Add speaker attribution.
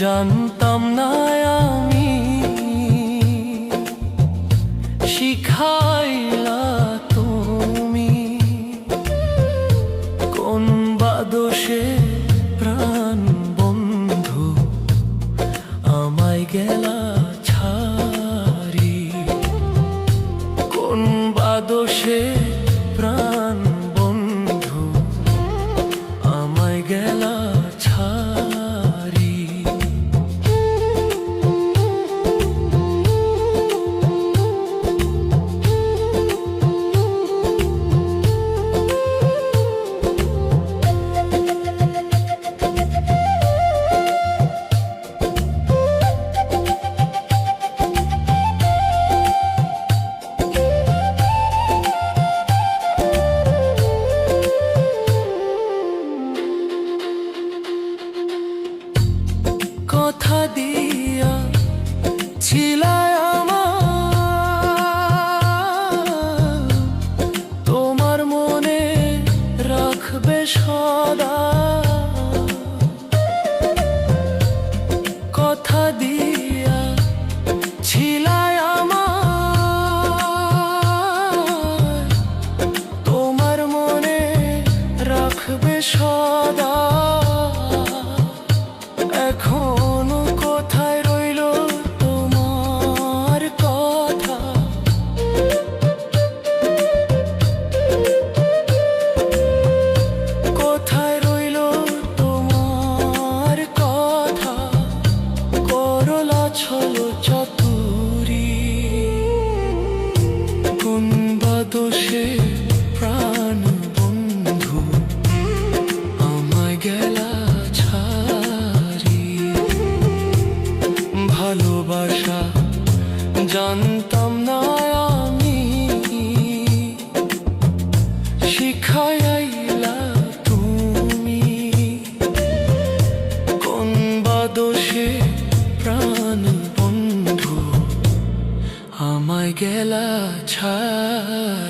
Speaker 1: জানতাম না আমি। শিখাইলা রাখবে সদা। কথা দিয়া ছিলায় আমার তোমার মনে রাখবে সদা। এখনও দোষে প্রাণ বন্ধু আমায় গেলা ছাড়ি। ভালোবাসা জানতাম না আমি শিখাইলা গেলা ছাড়ি